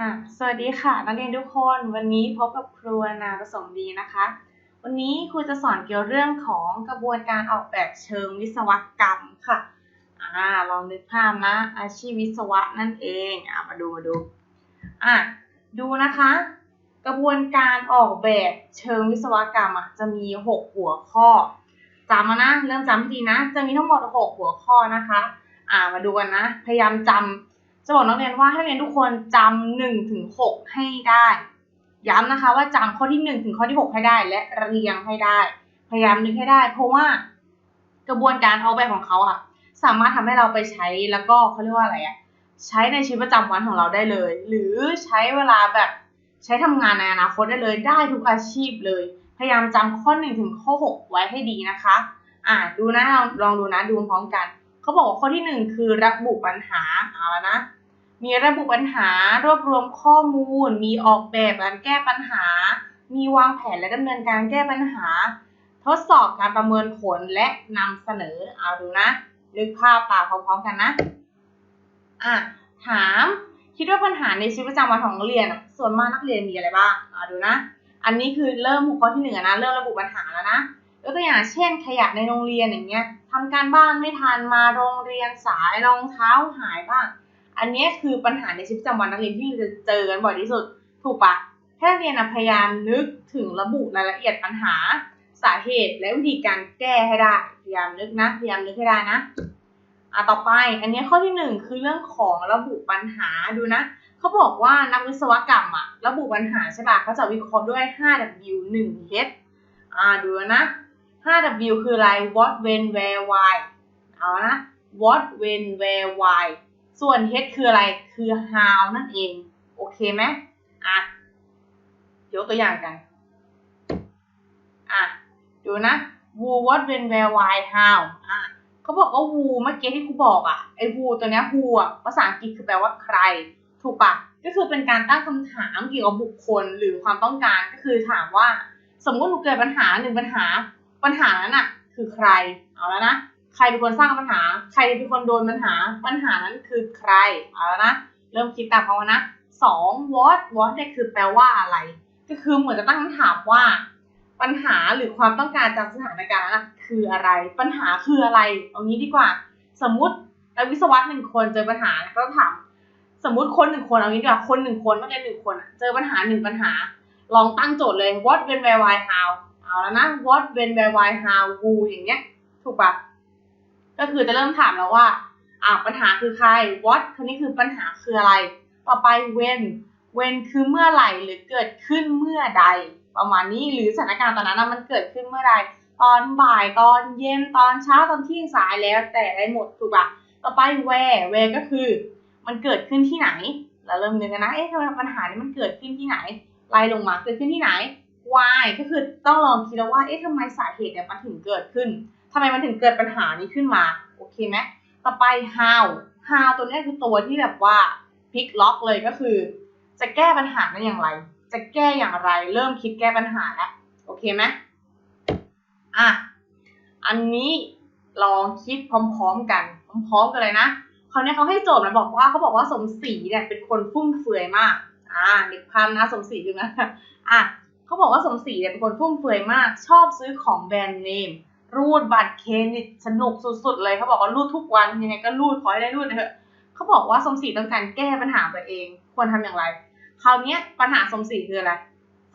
อะสวัสดีค่ะ นักเรียนทุกคนวันนี้พบกับครูนาประสมดีนะคะ วันนี้ครูจะสอนเกี่ยวเรื่องของกระบวนการออกแบบเชิงวิศวกรรมค่ะอ่าลองนึกภาพนะ อาชีพวิศวะนั่นเองอะมาดูมาดูอะดูนะคะ กระบวนการออกแบบเชิงวิศวกรรมอะจะมี 6 หัวข้อจำมานะเริ่มจำให้ดีนะ จะมีทั้งหมด 6 หัวข้อนะคะ อ่ามาดูกันนะ พยายามจำ จะบอกนักเรียนว่าให้เรียนทุกคนจำหนึ่งถึงหกให้ได้ ย้ำนะคะว่าจำข้อที่หนึ่งถึงข้อที่หกให้ได้ และเรียงให้ได้ พยายามนึกให้ได้ เพราะว่ากระบวนการออกแบบของเขาอะสามารถทำให้เราไปใช้แล้วก็เขาเรียกว่าอะไรอะใช้ในชีวิตประจำวันของเราได้เลย หรือใช้เวลาแบบใช้ทำงานในอนาคตได้เลยได้ทุกอาชีพเลย พยายามจำข้อหนึ่งถึงข้อหกไว้ให้ดีนะคะ อ่าดูนะลองดูนะดูพร้อมกัน เขาบอกว่าข้อที่หนึ่งคือระบุปัญหาเอาละนะ มีระบุปัญหารวบรวมข้อมูล มีออกแบบการแก้ปัญหา มีวางแผนและดำเนินการแก้ปัญหา ทดสอบการประเมินผลและนำเสนอเอาดูนะนึกภาพตามพร้อมๆกันนะอะถามคิดว่าปัญหาในชีวิตประจำวันของนักเรียน ส่วนมากนักเรียนมีอะไรบ้างเอาดูนะ อันนี้คือเริ่มหัวข้อที่หนึ่งนะ เริ่มระบุปัญหาแล้วนะ ยกตัวอย่างเช่นขยะในโรงเรียนอย่างเงี้ยทำการบ้านไม่ทันมาโรงเรียนสายรองเท้าหายบ้าง อันนี้คือปัญหาในชีวิตประจำวันนักเรียนที่จะเจอกันบ่อยที่สุด ถูกปะถ้านักเรียนพยายามนึกถึงระบุรายละเอียดปัญหาสาเหตุและวิธีการแก้ให้ได้ พยายามนึกนะพยายามนึกให้ได้นะอะต่อไป อันนี้ข้อที่หนึ่งคือเรื่องของระบุปัญหาดูนะเขาบอกว่านักวิศวกรรมอะระบุปัญหาใช่ปะเขาจะวิเคราะห์ด้วย 5W 1H อ่าดูนะ 5W คืออะไร what when where why เอานะ what when where why ส่วน h คืออะไร คือ how นั่นเอง โอเคไหมอะยกตัวอย่างกัน อะ ดูนะ who what when where why how อะเขาบอกว่า who เมื่อกี้ที่ครูบอกอะ ไอ้ who ตัวเนี้ย who อะภาษาอังกฤษคือแปลว่าใคร ถูกปะก็คือเป็นการตั้งคำถามเกี่ยวกับบุคคลหรือความต้องการ ก็คือถามว่า สมมติหนูเกิดปัญหาหนึ่งปัญหา ปัญหานั้นอะคือใครเอาแล้วนะใครเป็นคนสร้างปัญหา ใครเป็นคนโดนปัญหา ปัญหานั้นคือใครเอาแล้วนะเริ่มคิดตามเขานะสอง what what เนี่ยคือแปลว่าอะไร ก็คือเหมือนจะตั้งคำถามว่า ปัญหาหรือความต้องการจากสถานการณ์นั้นคืออะไร ปัญหาคืออะไร เอางี้ดีกว่า สมมตินักวิศวะหนึ่งคนเจอปัญหาก็ถามสมมติคนหนึ่งคนเอางี้ดีกว่าคนหนึ่งคนนักเรียนหนึ่งคนเจอปัญหาหนึ่งปัญหา ลองตั้งโจทย์เลย what when where why how เอาแล้วนะ what when where why how who อย่างเงี้ย ถูกปะก็คือจะเริ่มถามแล้วว่าอ่าปัญหาคือใคร what ครนี้คือปัญหาคืออะไร ต่อไป when when คือเมื่อไหร่หรือเกิดขึ้นเมื่อใด ประมาณนี้หรือสถานการณ์ตอนนั้นมันเกิดขึ้นเมื่อใด ตอนบ่ายตอนเย็นตอนเช้าตอนเที่ยงสายแล้วแต่ได้หมดถูกปะต่อไป where where ก็คือ มันเกิดขึ้นที่ไหนเราเริ่มนึกกันนะเอ๊ะทำไมปัญหานี้มันเกิดขึ้นที่ไหนไล่ลงมาเกิดขึ้นที่ไหน why ก็คือต้องลองคิดแล้วว่า เอ๊ะทำไมสาเหตุเนี่ยมันถึงเกิดขึ้นทำไมมันถึงเกิดปัญหานี้ขึ้นมา โอเคไหมต่อไป how how ตัวนี้คือตัวที่แบบว่าพลิกล็อกเลยก็คือ จะแก้ปัญหาได้อย่างไร จะแก้อย่างไร เริ่มคิดแก้ปัญหาแล้ว โอเคไหมอะ อันนี้ลองคิดพร้อมๆกัน พร้อมๆกันเลยนะเขาเนี่ยเขาให้โจทย์มาบอกว่าเขาบอกว่าสมศรีเนี่ยเป็นคนฟุ่มเฟือยมาก อ่าเด็กพันนะสมศรีดูนะอะ เขาบอกว่าสมศรีเนี่ยเป็นคนฟุ่มเฟือยมาก ชอบซื้อของแบรนด์เนม รูดบัตรเครดิตสนุกสุดๆเลยเขาบอกว่ารูดทุกวันยังไงก็รูดขอให้ได้รูดเถอะเขาบอกว่าสมศรีต้องการแก้ปัญหาตัวเอง ควรทำอย่างไร คราวนี้ปัญหาสมศรีคืออะไร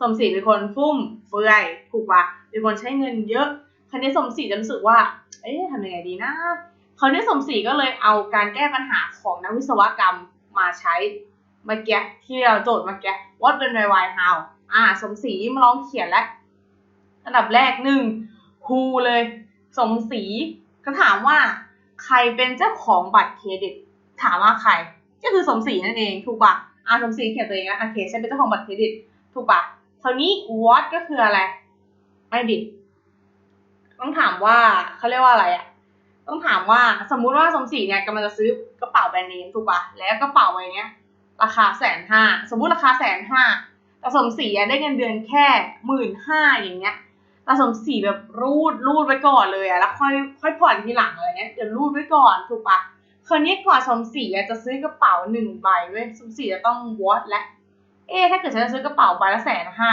สมศรีเป็นคนฟุ่มเฟือยถูกปะเป็นคนใช้เงินเยอะคราวนี้สมศรีจะรู้สึกว่า เอ๊ะทำยังไงดีนะคราวนี้สมศรีก็เลยเอาการแก้ปัญหาของนักวิศวกรรมมาใช้เมื่อกี้ที่เราโจทย์เมื่อกี้ what เป็น why why how อ่า สมศรีมาลองเขียนแล้วอันดับแรกหนึ่งครูเลย สมศรีก็ถามว่า ใครเป็นเจ้าของบัตรเครดิต ถามว่าใคร ก็คือสมศรีนั่นเองถูกปะอ่าสมศรีเขียนตัวเองนะโอเคฉันเป็นเจ้าของบัตรเครดิต ถูกปะคราวนี้ what ก็คืออะไร ไม่ดิ ต้องถามว่าเขาเรียกว่าอะไรอะต้องถามว่าสมมุติว่าสมศรีเนี่ยกำลังจะซื้อกระเป๋าแบรนด์เนมถูกปะแล้วกระเป๋าใบเนี้ยราคาแสนห้าสมมุติราคาแสนห้า แต่สมศรีได้เงินเดือนแค่หมื่นห้าอย่างเงี้ยผสมสีแบบรูดรูดไว้ก่อนเลยอะแล้วค่อยค่อยผ่อนทีหลังอะไรเงี้ยเดี๋ยวรูดไว้ก่อนถูกปะคราวนี้ก่อนสมศรีจะซื้อกระเป๋าหนึ่งใบเว้ยสมศรีจะต้องวอดและ เอ๊ถ้าเกิดฉันจะซื้อกระเป๋าใบละแสนห้า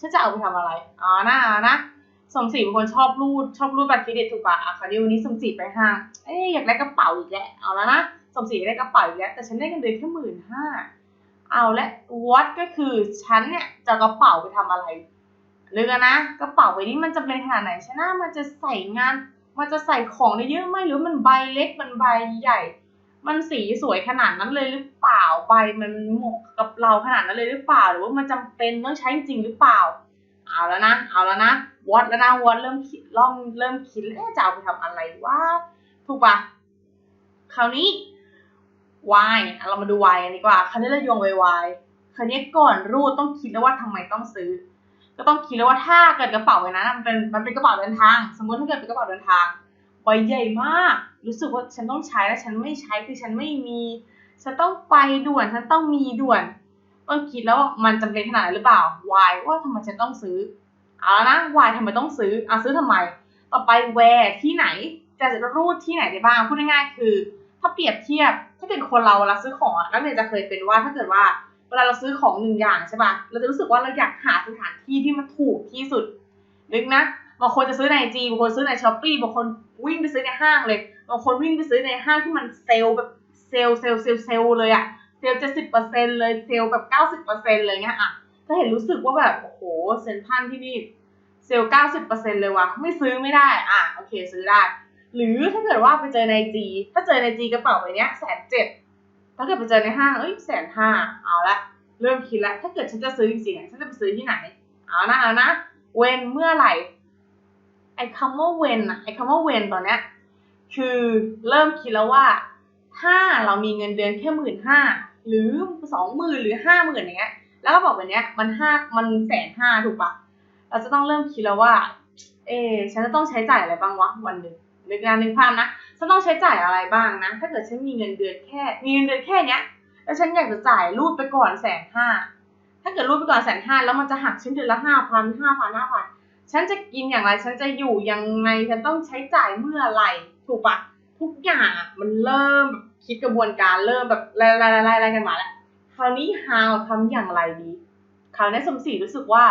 ฉันจะเอาไปทำอะไรอ๋อนะเอานะสมศรีเป็นคนชอบรูดชอบรูดบัตรเครดิตถูกปะอะคราวนี้วันนี้สมศรีไปห้างเอ๊อยากได้กระเป๋าอีกแล้วเอาแล้วนะสมศรีอยากได้กระเป๋าอีกแล้วแต่ฉันได้เงินเดือนแค่หมื่นห้า เอาและวอดก็คือฉันเนี่ยจะกระเป๋าไปทำอะไรนึกอะนะกระเป๋าใบนี้มันจะเป็นขนาดไหนชนะมันจะใส่งาน มันจะใส่ของได้เยอะไหมหรือมันใบเล็กมันใบใหญ่ มันสีสวยขนาดนั้นเลยหรือเปล่าใบมันเหมาะกับเราขนาดนั้นเลยหรือเปล่า หรือว่ามันจำเป็นต้องใช้จริงหรือเปล่า เอาแล้วนะ เอาแล้วนะวอดแล้วนะวอดเริ่มคิดล่องเริ่มคิดแล้วจะเอาไปทำอะไรวะถูกปะคราวนี้ y อะเรามาดู y กันดีกว่าคราวนี้เราโยงไป y คราวนี้ก่อนรูดต้องคิดแล้วว่าทำไมต้องซื้อ ก็ต้องคิดแล้วว่าถ้าเกิดกระเป๋าใบนั้นมันเป็นมันเป็นกระเป๋าเดินทาง สมมติถ้าเกิดเป็นกระเป๋าเดินทางใบใหญ่มาก รู้สึกว่าฉันต้องใช้แล้วฉันไม่ใช้คือฉันไม่มีฉันต้องไปด่วนฉันต้องมีด่วนต้องคิดแล้วว่ามันจำเป็นขนาดไหนหรือเปล่า why ว่าทำไมฉันต้องซื้อเอาละนะ why ทำไมต้องซื้ออะซื้อทำไม ต่อไป where ที่ไหนจะรูดที่ไหนได้บ้างพูดง่ายๆคือ ถ้าเปรียบเทียบถ้าเป็นคนเราเวลาซื้อของนักเรียนจะเคยเป็นว่าถ้าเกิดว่าเวลาเราซื้อของหนึ่งอย่างใช่ป่ะเราจะรู้สึกว่าเราอยากหาสถานที่ที่มันถูกที่สุดนึกนะบางคนจะซื้อในจีบางคนซื้อในช้อปปี้บางคนวิ่งไปซื้อในห้างเลยบางคนวิ่งไปซื้อในห้างที่มันเซลแบบเซลเซลเซลเซลเลยอะเซลเจ็ดสิบเปอร์เซ็นเลยเซลแบบเก้าสิบเปอร์เซ็นเลยเงี้ยอะถ้าเห็นรู้สึกว่าแบบโอ้โหเซ็นทรัลที่นี่เซลเก้าสิบเปอร์เซ็นเลยว่ะไม่ซื้อไม่ได้อะโอเคซื้อได้ หรือถ้าเกิดว่าไปเจอในจี ถ้าเจอในจีกระเป๋าใบนี้แสนเจ็ดถ้าเกิดไปเจอในห้างเอ้ยแสนห้าเอาละเริ่มคิดล้วถ้าเกิดฉันจะซื้อจริงๆฉันจะไปซื้อที่ไหนเอานะเอานะเวนเมื่อไหร่ไอ้คำว่าเวนอะไอ้คำว่าเวนตอนเนี้ยคือเริ่มคิดแล้วว่า ถ้าเรามีเงินเดือนแค่หมื่นห้าหรือสองหมื่นหรือห้าหมื่นอย่างเงี้ย แล้วก็บอกแบบเนี้ยมันห้ามันแสนห้าถูกปะเราจะต้องเริ่มคิดแล้วว่า เอะฉันจะต้องใช้จ่ายอะไรบ้างวะวันหนึ่ง นึกงานนึกภาพนะฉันต้องใช้จ่ายอะไรบ้างนะ ถ้าเกิดฉันมีเงินเดือนแค่ มีเงินเดือนแค่เนี้ย แล้วฉันอยากจะจ่ายรูดไปก่อนแสนห้า ถ้าเกิดรูดไปก่อนแสนห้าแล้วมันจะหักฉันเดือนละห้าพันห้าพันห้าพันฉันจะกินอย่างไร ฉันจะอยู่ยังไง ฉันต้องใช้จ่ายเมื่อไหร่ ถูกปะทุกอย่างมันเริ่มแบบคิดกระบวนการเริ่มแบบไล่ไล่ไล่ไล่กันมาแล้ว คราวนี้ how ทำอย่างไรดี คราวนี้สมศรีรู้สึกว่า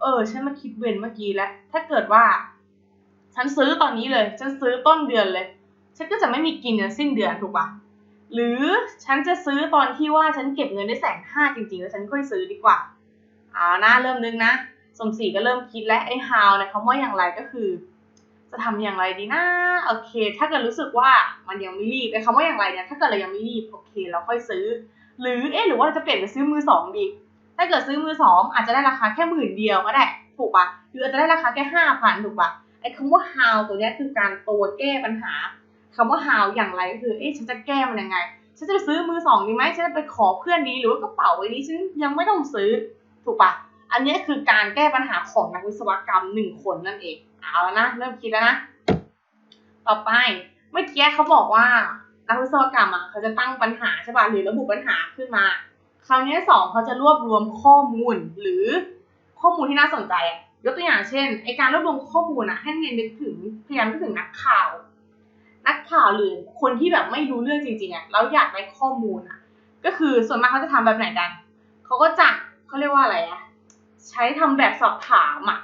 เออ ฉันมาคิดเว้นเมื่อกี้แล้ว ถ้าเกิดว่า ฉันซื้อตอนนี้เลย ฉันซื้อต้นเดือนเลย ฉันก็จะไม่มีกินจนสิ้นเดือนถูกปะหรือฉันจะซื้อตอนที่ว่าฉันเก็บเงินได้แสนห้าจริงๆ แล้วฉันค่อยซื้อดีกว่าอ่านะเริ่มนึกนะ สมศรีก็เริ่มคิดแล้วไอ้ how นะคำว่าอย่างไรก็คือ จะทำอย่างไรดีนะโอเค ถ้าเกิดรู้สึกว่ามันยังไม่รีบไอ้คำว่าอย่างไรเนี่ยถ้าเกิดเรายังไม่รีบโอเค เราค่อยซื้อ หรือเอ๊ะหรือว่าเราจะเปลี่ยนไปซื้อมือสองดีถ้าเกิดซื้อมือสองอาจจะได้ราคาแค่หมื่นเดียวก็ได้ถูกปะหรืออาจจะได้ราคาแค่ห้าพันถูกปะ ไอ้คำว่า how ตัวเนี้ยคือการตัวแก้ปัญหาคำว่า how อย่างไรก็คือ เอ๊ะฉันจะแก้มันยังไง ฉันจะซื้อมือสองดีไหมฉันจะไปขอเพื่อนดีหรือว่ากระเป๋าไว้นี้ฉันยังไม่ต้องซื้อถูกปะอันนี้คือการแก้ปัญหาของนักวิศวกรรมหนึ่งคนนั่นเองเอาแล้วนะเริ่มคิดแล้วนะต่อไปเมื่อกี้เขาบอกว่านักวิศวกรรมอะเขาจะตั้งปัญหาใช่ป่ะหรือระบุปัญหาขึ้นมา คราวนี้สองเขาจะรวบรวมข้อมูลหรือข้อมูลที่น่าสนใจอะ ยกตัวอย่างเช่นไอการรวบรวมข้อมูลอะให้เรียนนึกถึงพยายามนึกถึงนักข่าว นักข่าวหรือคนที่แบบไม่รู้เรื่องจริงๆอะแล้วอยากได้ข้อมูลอะก็คือส่วนมากเขาจะทำแบบไหนกันเขาก็จะเขาเรียกว่าอะไรอะใช้ทำแบบสอบถามอะ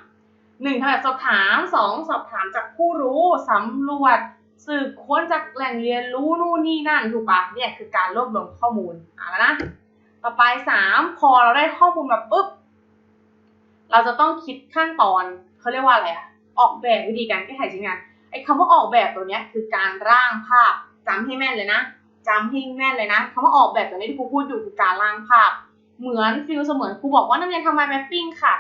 หนึ่งทำแบบสอบถามสองสอบถามจากผู้รู้สำรวจสืบค้นจากแหล่งเรียนรู้นู่นนี่นั่นถูกปะเนี่ยคือการรวบรวมข้อมูลอะแล้วนะต่อไปสามพอเราได้ข้อมูลแบบปุ๊บ เราจะต้องคิดขั้นตอนเขาเรียกว่าอะไรอะออกแบบวิธีการแก้ไขชิ้นงานไอ้คำว่าออกแบบตัวเนี้ยคือการร่างภาพจำให้แม่นเลยนะจำให้แม่นเลยนะคำว่าออกแบบตัวนี้ที่ครูพูดอยู่คือการร่างภาพ เหมือนฟิลเสมือนครูบอกว่านักเรียนทำไมแมปปิ้งค่ะ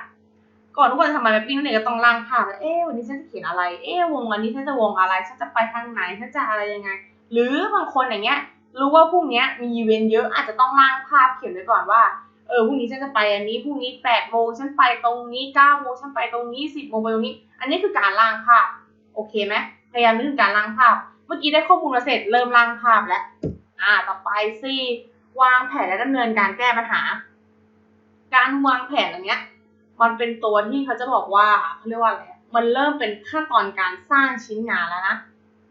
ก่อนทุกคนทำไมแมปปิ้งนักเรียนก็ต้องร่างภาพเอ๊ะวันนี้ฉันจะเขียนอะไร เอ๊ะวงวันนี้ฉันจะวงอะไรฉันจะไปทางไหนฉันจะอะไรยังไง หรือบางคนอย่างเงี้ยรู้ว่าพรุ่งนี้มีอีเวนต์เยอะอาจจะต้องร่างภาพเขียนไว้ก่อนว่า เออพรุ่งนี้ฉันจะไปอันนี้พรุ่งนี้แปดโมงฉันไปตรงนี้เก้าโมงฉันไปตรงนี้สิบโมงไปตรงนี้ อันนี้คือการร่างภาพโอเคไหมพยายามนึกถึงการร่างภาพ เมื่อกี้ได้ข้อมูลมาเสร็จเริ่มร่างภาพแล้วอ่าต่อไปสิวางแผนและดำเนินการแก้ปัญหา การวางแผนอันเนี้ย มันเป็นตัวที่เขาจะบอกว่าเขาเรียกว่าอะไรมันเริ่มเป็นขั้นตอนการสร้างชิ้นงานแล้วนะ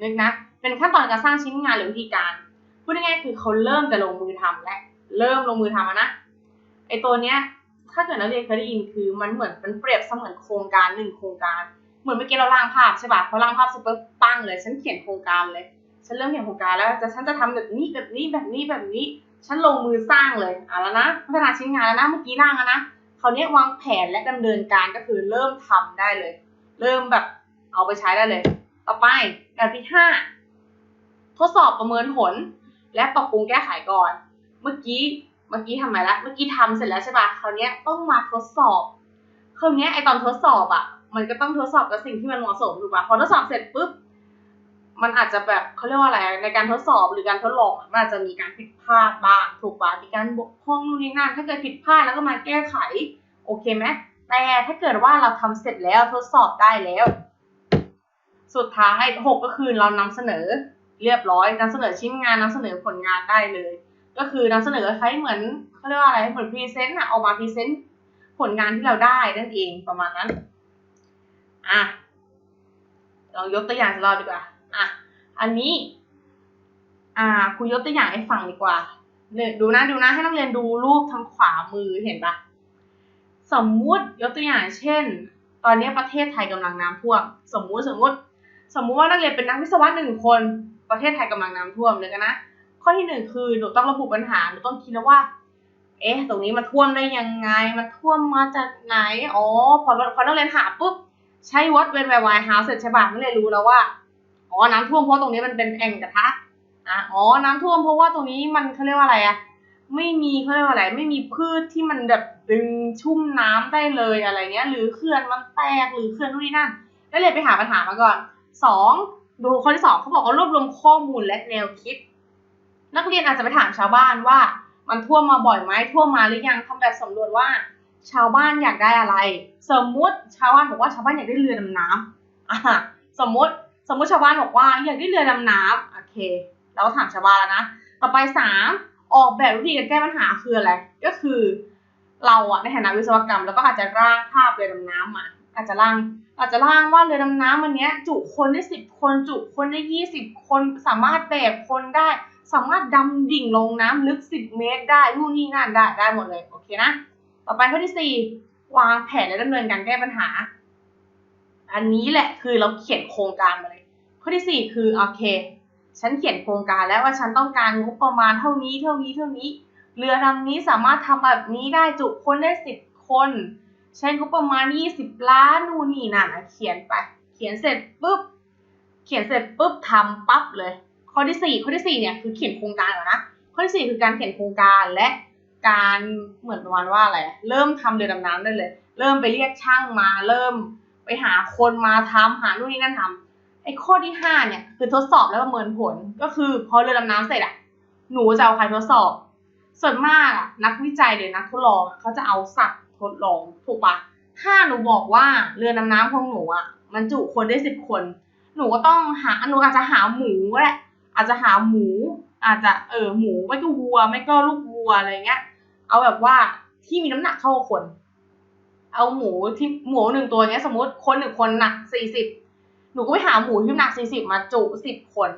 นึกนะ เป็นขั้นตอนการสร้างชิ้นงานหรือวิธีการ พูดง่ายๆคือเขาเริ่มจะลงมือทำและ เริ่มลงมือทำนะ อตัวเนี้ยถ้าเกิดนักเรียนเคยได้ยินคือมันเหมือนมันเปรียบเสมือนโครงการหนึ่งโครงการ เหมือนเมื่อกี้เราล่างภาพใช่ป่ะพอล่างภาพเสร็จปุ๊บปั้งเลย ฉันเขียนโครงการเลย ฉันเริ่มเขียนโครงการแล้วจะฉันจะทำแบบนี้แบบนี้แบบนี้แบบนี้ ฉันลงมือสร้างเลยอะแล้วนะพัฒนาชิ้นงานแล้วนะเมื่อกี้ล่างแล้วนะคราวนี้วางแผนและดำเนินการก็คือเริ่มทำได้เลย เริ่มแบบเอาไปใช้ได้เลย ต่อไปแบบที่ห้าทดสอบประเมินผล และปรับปรุงแก้ไขก่อน เมื่อกี้ มื่อกี้ทำไมละเมื่อกี้ทำเสร็จแล้วใช่ปะคราวนี้ต้องมาทดสอบคราวนี้ไอตอนทดสอบอะ มันก็ต้องทดสอบกับสิ่งที่มันเหมาะสมถูกปะพอทดสอบเสร็จปุ๊บมันอาจจะแบบเขาเรียกว่าอะไรในการทดสอบหรือการทดลองมันอาจจะมีการผิดพลาดบ้างถูกปะมีการบกพร่องนู่นนี่นั่นถ้าเกิดผิดพลาดแล้วก็มาแก้ไข โอเคไหมแต่ถ้าเกิดว่าเราทำเสร็จแล้วทดสอบได้แล้ว สุดท้ายหกก็คือเรานำเสนอเรียบร้อยนำเสนอชิ้นงานนำเสนอผลงานได้เลย ก็คือนำเสนอคล้ายเหมือนเขาเรียกว่าอะไรเหมือนพรีเซนต์อะออกมาพรีเซนต์ผลงานที่เราได้นั่นเองประมาณนั้นอะลองยกตัวอย่างสักรอบดีกว่าอะอันนี้อ่าครูยกตัวอย่างให้ฟังดีกว่าเนี่ยดูนะดูนะให้นักเรียนดูรูปทางขวามือเห็นปะสมมุติยกตัวอย่างเช่น ตอนนี้ประเทศไทยกำลังน้ำท่วม สมมุติสมมุติ สมมุติว่านักเรียนเป็นนักวิศวะหนึ่งคน ประเทศไทยกำลังน้ำท่วมเลยกันนะ ข้อที่หนึ่งคือหนูต้องระบุปัญหาหนูต้องคิดแล้วว่า เอ๊ะ ตรงนี้มันท่วมได้ยังไง มันท่วมมาจากไหน อ๋อ พอพอนักเรียนหาปุ๊บ ใช้วัดเวนไวไวเฮาเสร็จใช่ป่ะนักเรียนรู้แล้วว่า อ๋อ น้ำท่วมเพราะตรงนี้มันเป็นแอ่งกระทะอะอ๋อ น้ำท่วมเพราะว่าตรงนี้มันเขาเรียกว่าอะไรอะไม่มีเขาเรียกว่าอะไร ไม่มีพืชที่มันแบบดึงชุ่มน้ำได้เลยอะไรเงี้ย หรือเขื่อนมันแตก หรือเขื่อนนู่นนี่นั่นนักเรียนไปหาปัญหามาก่อนสองดูข้อที่สองเขาบอกว่ารวบรวมข้อมูลและแนวคิด นักเรียนอาจจะไปถามชาวบ้านว่า มันท่วมมาบ่อยไหมท่วมมาหรือยังทำแบบสำรวจว่า ชาวบ้านอยากได้อะไร สมมุติชาวบ้านบอกว่าชาวบ้านอยากได้เรือดำน้ำอะสมมุติสมมุติชาวบ้านบอกว่าอยากได้เรือดำน้ำโอเค เราถามชาวบ้านแล้วนะต่อไปสามออกแบบวิธีการแก้ปัญหาคืออะไรก็คือ เราอะในฐานะวิศวกรรม แล้วก็อาจจะร่างภาพเรือดำน้ำมาอาจจะร่างอาจจะร่างว่าเรือดำน้ำวันนี้จุคนได้สิบคนจุคนได้ยี่สิบคนสามารถแบกคนได้ สามารถดำดิ่งลงน้ำลึกสิบเมตร ได้นู่นนี่นั่นได้ได้หมดเลยโอเคนะ ต่อไปข้อที่สี่วางแผนและดำเนินการแก้ปัญหา อันนี้แหละคือเราเขียนโครงการมาเลยข้อที่สี่คือโอเค ฉันเขียนโครงการแล้วว่าฉันต้องการงบประมาณเท่านี้เท่านี้เท่านี้ เรือลำนี้สามารถทำแบบนี้ได้จุคนได้สิบคนใช้งบประมาณยี่สิบล้านนู่นนี่นั่นนะเขียนไป เขียนเสร็จปุ๊บ เขียนเสร็จปุ๊บทำปั๊บเลย ข้อที่สี่ข้อที่สี่เนี่ยคือเขียนโครงการก่อนะ ข้อที่สี่คือการเขียนโครงการและการเหมือนประมาณว่าอะไร เริ่มทำเรือดำน้ำได้เลย เริ่มไปเรียกช่างมา เริ่มไปหาคนมาทำหานู่นนี่นั่นทำไอ้ข้อที่ห้าเนี่ยคือทดสอบแล้วประเมินผล ก็คือพอเรือดำน้ำเสร็จอะหนูจะเอาใครทดสอบ ส่วนมากอะนักวิจัยหรือนักทดลองเขาจะเอาสัตว์ทดลองถูกปะถ้าหนูบอกว่าเรือดำน้ำของหนูอะมันจุคนได้สิบคน หนูก็ต้องหาหนูอาจจะหาหมูก็ได้ อาจจะหาหมู อาจจะเออหมูไม่ก็วัว ไม่ก็ลูกวัวอะไรเงี้ย เอาแบบว่าที่มีน้ำหนักเท่าคน เอาหมูที่หมูหนึ่งตัวเนี้ยสมมติคนหนึ่งคนหนักสี่สิบหนูก็ไปหาหมูที่หนักสี่สิบมาจุสิบคน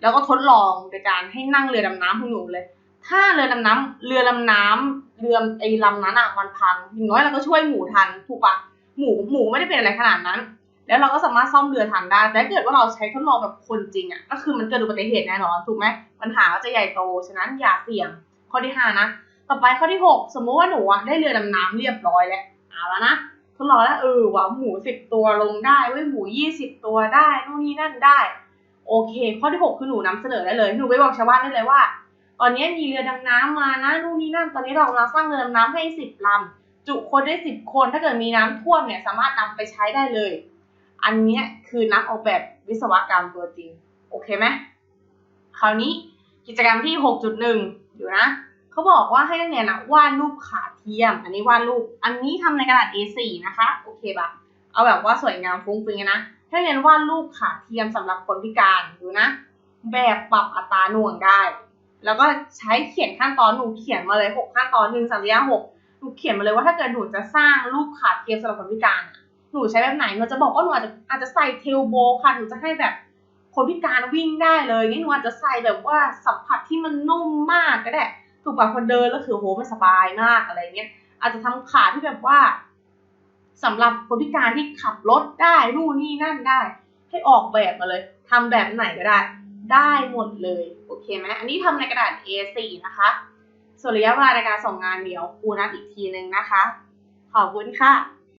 แล้วก็ทดลองโดยการให้นั่งเรือดำน้ำของหนูเลย ถ้าเรือดำน้ำเรือดำน้ำเรือไอ้ลำนั้นอะมันพังอย่างน้อยเราก็ช่วยหมูทันถูกปะหมูหมูไม่ได้เป็นอะไรขนาดนั้น แล้วเราก็สามารถซ่อมเรือทันได้แต่ถ้าเกิดว่าเราใช้ทดลองแบบคนจริงอะก็คือมันเกิดอุบัติเหตุแน่นอนถูกไหมปัญหาก็จะใหญ่โตฉะนั้นอย่าเสี่ยงข้อที่ห้านะต่อไปข้อที่หกสมมุติว่าหนูอะได้เรือดำน้ำเรียบร้อยแล้วเอาแล้วนะทดลองแล้วเออว่าหมูสิบตัวลงได้เว้ยหมูยี่สิบตัวได้นู่นนี่นั่นได้ โอเค ข้อที่หกคือหนูนำเสนอได้เลยหนูไปบอกชาวบ้านได้เลยว่า ตอนนี้มีเรือดำน้ำมานะนู่นนี่นั่น ตอนนี้เรากำลังสร้างเรือดำน้ำให้สิบลำจุคนได้สิบคนถ้าเกิดมีน้ำท่วมเนี่ยสามารถนำไปใช้ได้เลย อันนี้คือนักออกแบบวิศวกรรมตัวจริง โอเคไหมคราวนี้กิจกรรมที่ 6.1 อยู่นะเขาบอกว่าให้นักเรียนนะวาดรูปขาเทียม อันนี้วาดรูป อันนี้ทำในกระดาษ A4 นะคะ โอเคปะเอาแบบว่าสวยงามฟุ้งฟิ้งนะให้นักเรียนวาดรูปขาเทียมสำหรับคนพิการดูนะ แบบปรับอัตราหน่วงได้ แล้วก็ใช้เขียนขั้นตอนหนูเขียนมาเลย 6 ขั้นตอนหนึ่งสามสี่ห้าหกหนูเขียนมาเลยว่าถ้าเกิดหนูจะสร้างรูปขาเทียมสำหรับคนพิการอะ หนูใช้แบบไหนหนูจะบอกว่าหนูอาจจะอาจจะใส่เทลโบค่ะหนูจะให้แบบคนพิการวิ่งได้เลยนี่หนูอาจจะใส่แบบว่าสัมผัสที่มันนุ่มมากก็ได้ถูกกว่าคนเดินแล้วคือโหมันสบายมากอะไรเงี้ยอาจจะทำขาที่แบบว่าสำหรับคนพิการที่ขับรถได้นู่นนี่นั่นได้ ให้ออกแบบมาเลยทำแบบไหนก็ได้ ได้หมดเลยโอเคไหมอันนี้ทำในกระดาษ A4 นะคะส่วนระยะเวลาในการส่งงานเดี๋ยวครูนัดอีกทีนึงนะคะ ขอบคุณค่ะ